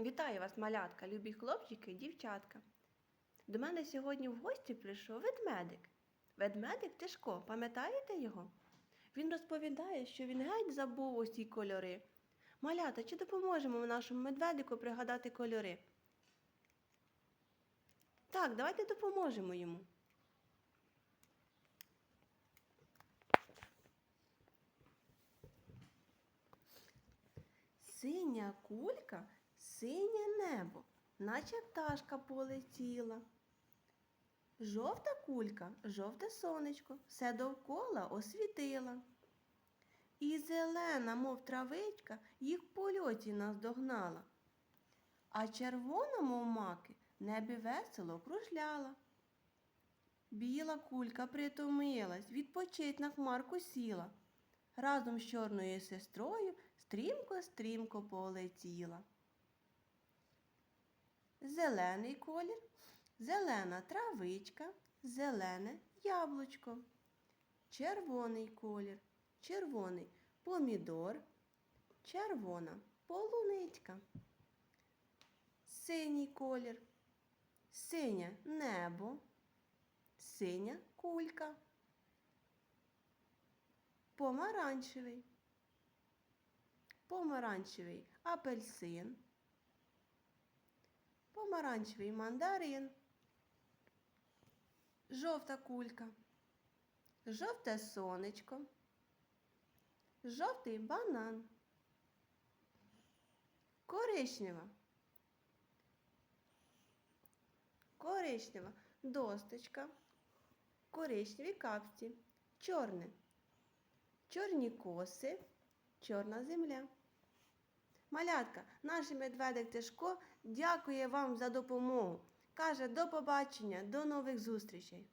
Вітаю вас, малятка, любі хлопчики дівчатка. До мене сьогодні в гості прийшов ведмедик. Ведмедик Тишко, пам'ятаєте його? Він розповідає, що він геть забув усі кольори. Малята, чи допоможемо нашому медведику пригадати кольори? Так, давайте допоможемо йому. Синя кулька, синє небо, наче пташка полетіла. Жовта кулька, жовте сонечко, все довкола освітила. І зелена, мов травичка, їх в польоті наздогнала. А червона, мов маки, небі весело кружляла. Біла кулька притомилась, відпочить на хмарку сіла. Разом з чорною сестрою стрімко-стрімко полетіла. Зелений колір, зелена травичка, зелене яблучко. Червоний колір, червоний помідор, червона полуничка. Синій колір, синє небо, синя кулька. Помаранчевий, помаранчевий апельсин, помаранчевий мандарин, жовта кулька, жовте сонечко, жовтий банан, коричнева, коричнева досточка, коричневі капці, чорне, чорні коси, чорна земля. Малятка, наш медведик Тишко дякує вам за допомогу. Каже до побачення, до нових зустрічей.